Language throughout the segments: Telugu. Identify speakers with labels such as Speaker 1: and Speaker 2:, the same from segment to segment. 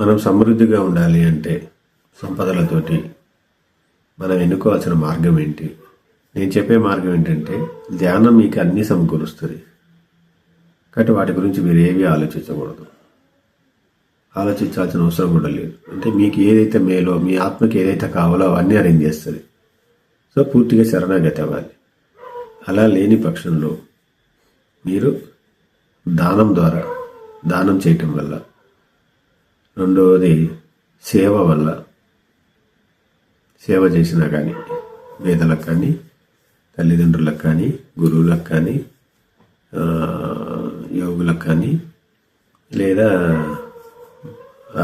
Speaker 1: మనం సమృద్ధిగా ఉండాలి అంటే సంపదలతోటి మనం ఎన్నుకోవాల్సిన మార్గం ఏంటి? నేను చెప్పే మార్గం ఏంటంటే ధ్యానం మీకు అన్నీ సమకూరుస్తుంది. కాబట్టి వాటి గురించి మీరు ఏవి ఆలోచించకూడదు. ఆలోచించాల్సిన అవసరం కూడా లేదు. అంటే మీకు ఏదైతే మేలో మీ ఆత్మకి ఏదైతే కావాలో అవన్నీ అరేంజ్ చేస్తుంది. సో పూర్తిగా శరణాగతి అవ్వాలి అలా లేని పక్షంలో మీరు దానం ద్వారా దానం చేయటం వల్ల రెండవది సేవ వల్ల. సేవ చేసినా కానీ పేదలకు కానీ తల్లిదండ్రులకు కానీ గురువులకు కానీ యోగులకు కానీ లేదా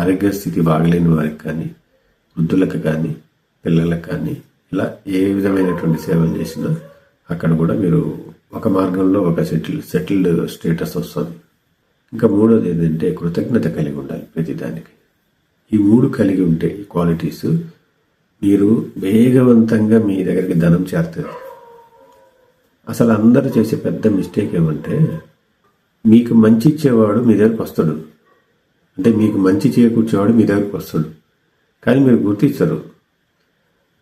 Speaker 1: ఆరోగ్య స్థితి బాగలేని వారికి కానీ వృద్ధులకు కానీ పిల్లలకు కానీ ఇలా ఏ విధమైనటువంటి సేవలు చేసినా అక్కడ కూడా మీరు ఒక మార్గంలో ఒక సెటిల్ సెటిల్డ్ స్టేటస్ వస్తుంది. ఇంకా మూడోది ఏంటంటే కృతజ్ఞత కలిగి ఉండాలి ప్రతిదానికి. ఈ మూడు కలిగి ఉంటే ఈ క్వాలిటీస్ మీరు వేగవంతంగా మీ దగ్గరికి ధనం చేరుతుంది అసలు అందరూ చేసే పెద్ద మిస్టేక్ ఏమంటే మీకు మంచి ఇచ్చేవాడు మీ దగ్గరకు వస్తాడు. అంటే మీకు మంచి చేకూర్చేవాడు మీ దగ్గరకు వస్తాడు. కానీ మీరు గుర్తించరు.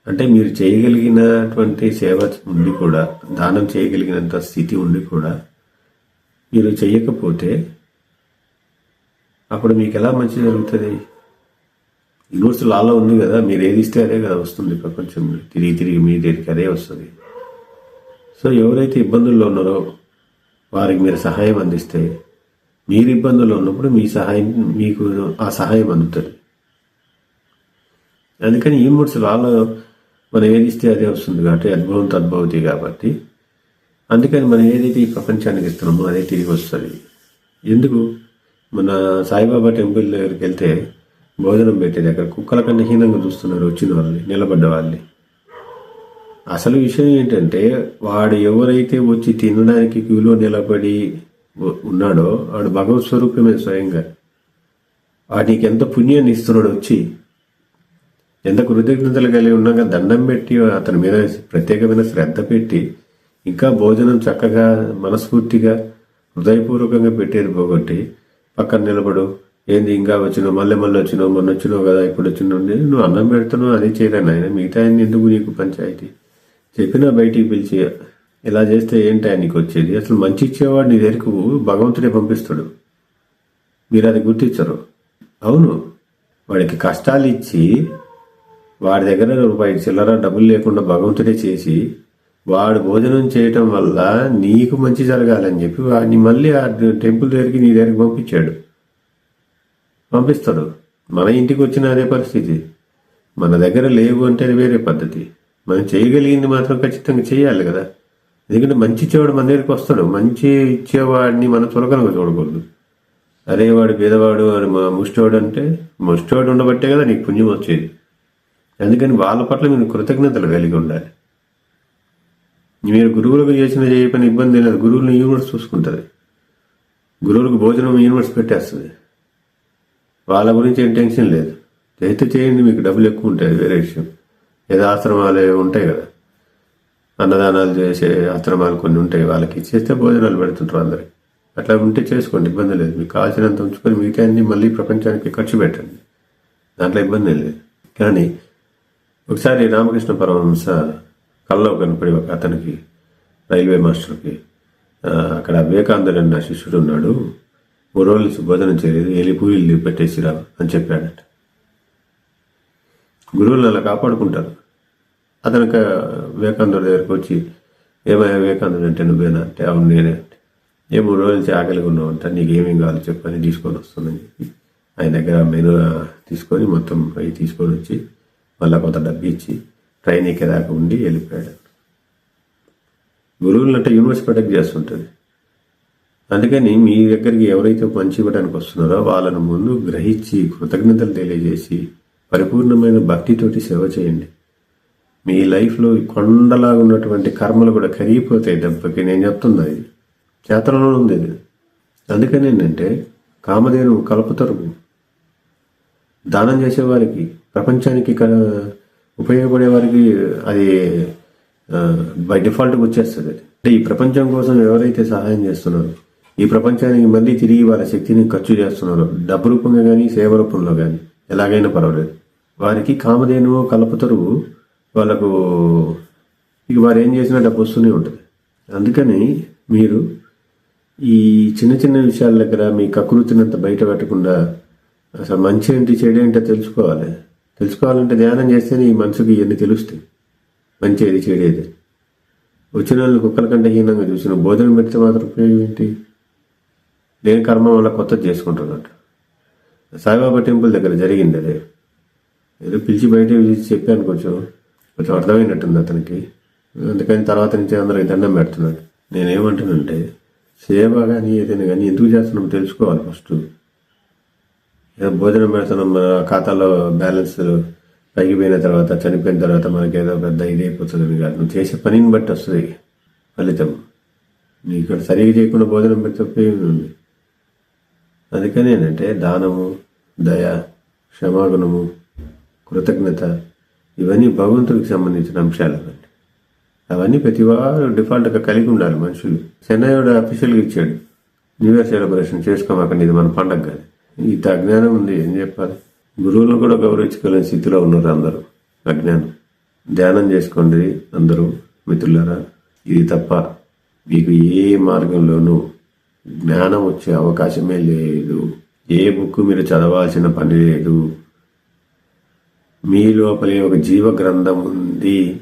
Speaker 1: అంటే మీరు చేయగలిగినటువంటి సేవ ఉండి కూడా దానం చేయగలిగినంత స్థితి ఉండి కూడా మీరు చేయకపోతే అప్పుడు మీకు ఎలా మంచి జరుగుతుంది? యూనివర్స్ లాలో ఉంది కదా మీరు ఏది ఇస్తే అదే కదా వస్తుంది ప్రపంచం. తిరిగి తిరిగి మీ దగ్గరికి అదే వస్తుంది. సో ఎవరైతే ఇబ్బందుల్లో ఉన్నారో వారికి మీరు సహాయం అందిస్తే మీరు ఇబ్బందుల్లో ఉన్నప్పుడు మీ సహాయం మీకు ఆ సహాయం అందుతుంది. అందుకని ఈ మూడ్స్ లాలో మనం ఏది ఇస్తే అదే వస్తుంది కాబట్టి అద్భుతం తద్భవతి కాబట్టి. అందుకని మనం ఏదైతే ఈ ప్రపంచానికి ఇస్తున్నామో అదే తిరిగి వస్తుంది. ఎందుకు? మన సాయిబాబా టెంపుల్ దగ్గరికి వెళ్తే భోజనం పెట్టేది అక్కడ కుక్కల కన్నా హీనంగా చూస్తున్నారు వచ్చిన వాళ్ళని నిలబడ్డ వాళ్ళని. అసలు విషయం ఏంటంటే వాడు ఎవరైతే వచ్చి తినడానికి క్యూలో నిలబడి ఉన్నాడో వాడు భగవత్ స్వరూపమే స్వయంగా. వాడికి ఎంత పుణ్యాన్ని ఇస్తున్నాడు వచ్చి ఎంత కృతజ్ఞతలు కలిగి ఉన్నాక దండం పెట్టి అతని మీద ప్రత్యేకమైన శ్రద్ధ పెట్టి ఇంకా భోజనం చక్కగా మనస్ఫూర్తిగా హృదయపూర్వకంగా పెట్టేది పోగొట్టి పక్కన నిలబడు. ఏంది ఇంకా వచ్చినావు? మళ్ళీ మళ్ళీ వచ్చినావు? మొన్న వచ్చినావు కదా? ఇప్పుడు వచ్చినావు? నువ్వు అన్నం పెడుతున్నావు? అది చేయలేను ఆయన మిగతా ఎందుకు నీకు పంచాయతీ? చెప్పినా బయటికి పిలిచి ఇలా చేస్తే ఏంటి నీకు వచ్చేది? అసలు మంచి ఇచ్చేవాడు నీ దగ్గరకు భగవంతుడే పంపిస్తాడు. మీరు అది గుర్తించరు. అవును. వాడికి కష్టాలు ఇచ్చి వాడి దగ్గర రూపాయి చిల్లర డబ్బులు లేకుండా భగవంతుడే చేసి వాడు భోజనం చేయటం వల్ల నీకు మంచి జరగాలని చెప్పి వాడిని మళ్ళీ ఆ టెంపుల్ దగ్గరికి నీ దగ్గరికి పంపించాడు. పంపిస్తాడు. మన ఇంటికి వచ్చిన అదే పరిస్థితి. మన దగ్గర లేవు అంటే అది వేరే పద్ధతి. మనం చేయగలిగింది మాత్రం ఖచ్చితంగా చేయాలి కదా. ఎందుకంటే మంచి ఇచ్చేవాడు మన దగ్గరికి వస్తాడు. మంచి ఇచ్చేవాడిని మనం చులకనగా చూడకూడదు. అరే వాడు పేదవాడు అని మా ముష్టోడు అంటే ముష్టోడు ఉండబట్టే కదా నీకు పుణ్యం వచ్చేది. అందుకని వాళ్ళ పట్ల మీరు కృతజ్ఞతలు కలిగి ఉండాలి. మీరు గురువులకు చేసిన చేయ పని ఇబ్బంది లేదు. గురువులను యూనివర్స్ చూసుకుంటుంది. గురువులకు భోజనం యూనివర్స్ పెట్టేస్తుంది. వాళ్ళ గురించి ఏం టెన్షన్ లేదు. చేస్తే చేయండి మీకు డబ్బులు ఎక్కువ ఉంటాయి వేరే విషయం. ఏదో ఆశ్రమాలు ఉంటాయి కదా. అన్నదానాలు చేసే ఆశ్రమాలు కొన్ని ఉంటాయి. వాళ్ళకి ఇచ్చేస్తే భోజనాలు పెడుతుంటారు అందరికి అట్లా ఉంటే చేసుకోండి ఇబ్బంది లేదు. మీకు కావాల్సినంత ఉంచుకొని మిగతా అన్ని మళ్ళీ ప్రపంచానికి ఖర్చు పెట్టండి. దాంట్లో ఇబ్బంది లేదు. కానీ ఒకసారి రామకృష్ణ పరమహంస కల్లో కనపడి ఒక అతనికి రైల్వే మాస్టర్కి. అక్కడ వివేకానందుడు అన్న శిష్యుడు ఉన్నాడు. మూడు రోజులు నుంచి భోజనం చేయలేదు. వెళ్ళి పూరీలు పెట్టేసిరా అని చెప్పాడట. గురువులు అలా కాపాడుకుంటారు. అతనికి వివేకానందుడి దగ్గరికి వచ్చి ఏమయ్యా వివేకానందుడు అంటే నువ్వేనా? అంటే అవును నేనే. అంటే ఏ మూడు రోజుల నుంచి ఆకలిగా ఉన్నావు? అంటే నీకు కావాలో చెప్పని తీసుకొని వస్తుందని చెప్పి ఆయన దగ్గర మెను తీసుకొని మొత్తం అవి తీసుకొని వచ్చి మళ్ళీ కొంత డబ్బు ఇచ్చి ట్రైన్ ఎక్కేదాకా ఉండి వెళ్ళిపోయాడు. గురువులను అంటే యూనివర్స్ ప్రొటెక్ట్ చేస్తుంటుంది. అందుకని మీ దగ్గరికి ఎవరైతే మంచి ఇవ్వడానికి వస్తున్నారో వాళ్ళను ముందు గ్రహించి కృతజ్ఞతలు తెలియజేసి పరిపూర్ణమైన భక్తితోటి సేవ చేయండి. మీ లైఫ్లో కొండలాగా ఉన్నటువంటి కర్మలు కూడా కరిగిపోతాయి దెబ్బకి. నేను చెప్తున్నా ఇది. చేతనలో ఉంది ఇది. అందుకని ఏంటంటే కామధేను కలుపుతరు దానం చేసేవారికి ప్రపంచానికి క- ఉపయోగపడే వారికి అది బై డిఫాల్ట్గా వచ్చేస్తుంది. అంటే ఈ ప్రపంచం కోసం ఎవరైతే సహాయం చేస్తున్నారో ఈ ప్రపంచానికి మళ్ళీ తిరిగి వాళ్ళ శక్తిని ఖర్చు చేస్తున్నారు డబ్బు రూపంగా కానీ సేవ రూపంలో కానీ ఎలాగైనా పర్వాలేదు. వారికి కామధేనువు కలపతరు వాళ్ళకు ఇక వారు ఏం చేసినా డబ్బు వస్తూనే ఉంటుంది. అందుకని మీరు ఈ చిన్న చిన్న విషయాల దగ్గర మీ కకృతినంత బయట పెట్టకుండా అసలు మంచి ఏంటి చెడు ఏంటో తెలుసుకోవాలి. తెలుసుకోవాలంటే ధ్యానం చేస్తేనే ఈ మనసుకి ఇవన్నీ తెలుస్తాయి. మంచి ఏది వచ్చిన వాళ్ళు కుక్కల కంటే హీనంగా చూసిన భోజనం పెడితే మాత్రం ఉపయోగం ఏంటి? నేను కర్మ వల్ల కొత్తది చేసుకుంటున్నట్టు సాయిబాబా టెంపుల్ దగ్గర జరిగింది అదే. ఏదో పిలిచి బయట పిలిచి చెప్పాను కొంచెం. కొంచెం అర్థమైనట్టుంది అతనికి. అందుకని తర్వాత నుంచి అందరికి దండం పెడుతున్నాడు నేనేమంటానంటే సేవ కానీ ఏదైనా కానీ ఎందుకు చేస్తున్నాం తెలుసుకోవాలి ఫస్ట్. ఏదో భోజనం పెడుతున్నాం మన ఖాతాలో బ్యాలెన్స్ పైకి పోయిన తర్వాత చనిపోయిన తర్వాత మనకి ఏదో పెద్ద ఇది అయిపోతుందని కాదు. నువ్వు చేసే పనిని బట్టి వస్తుంది ఫలితం. నీ ఇక్కడ సరిగా చేయకుండా భోజనం పెడితే ఉపయోగం ఉంది. అందుకని ఏంటంటే దానము దయ క్షమాగుణము కృతజ్ఞత ఇవన్నీ భగవంతుడికి సంబంధించిన అంశాలు అవన్నీ అవన్నీ ప్రతి వారు డిఫాల్ట్గా కలిగి ఉండాలి మనుషులు. చెన్నైడు అఫీషియల్గా ఇచ్చాడు. న్యూ ఇయర్ సెలబ్రేషన్ చేసుకోమాకండి ఇది మన పండగ కాదు. ఇంత అజ్ఞానం ఉంది. ఏం చెప్పాలి? గురువులను కూడా గౌరవించుకోలేని స్థితిలో ఉన్నారు అందరూ. అజ్ఞానం ధ్యానం చేసుకోండి అందరూ మిత్రులారా. ఇది తప్ప మీకు ఏ మార్గంలోనూ జ్ఞానం వచ్చే అవకాశమే లేదు. ఏ బుక్ మీరు చదవాల్సిన పని లేదు. మీ లోపలే ఒక జీవ గ్రంథం ఉంది.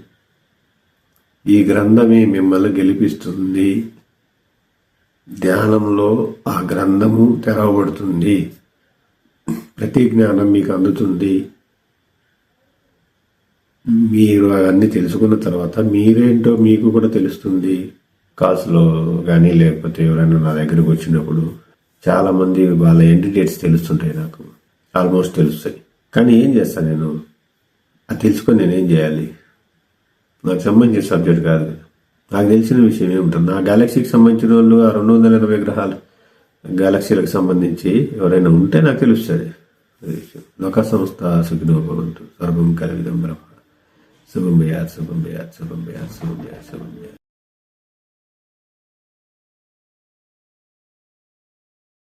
Speaker 1: ఈ గ్రంథమే మిమ్మల్ని గెలిపిస్తుంది. ధ్యానంలో ఆ గ్రంథము తెరవబడుతుంది. ప్రతి జ్ఞానం మీకు అందుతుంది. మీరు అవన్నీ తెలుసుకున్న తర్వాత మీరేంటో మీకు కూడా తెలుస్తుంది. కాల్స్లో కానీ లేకపోతే ఎవరైనా నా దగ్గరకు వచ్చినప్పుడు చాలామంది వాళ్ళ వాళ్ళ ఎంటిటేట్స్ తెలుస్తుంటాయి నాకు. ఆల్మోస్ట్ తెలుస్తాయి. కానీ ఏం చేస్తాను నేను? అది తెలుసుకొని నేనేం చేయాలి? నాకు సంబంధించిన సబ్జెక్ట్ కాదు. నాకు తెలిసిన విషయం ఏముంటుంది? నా గెలాక్సీకి సంబంధించిన వాళ్ళు ఆ రెండు వందల ఎనభై గ్రహాలు గెలాక్సీలకు సంబంధించి ఎవరైనా ఉంటే నాకు తెలుస్తుంది. ലോകസമസ്ത സുഖിനോഭവന്തു സർവം കലവിതം ബ്രഹ്മ ശുഭം വയാത് ശുഭം വയാത് ശുഭം വയാത് ശുഭം വയാത്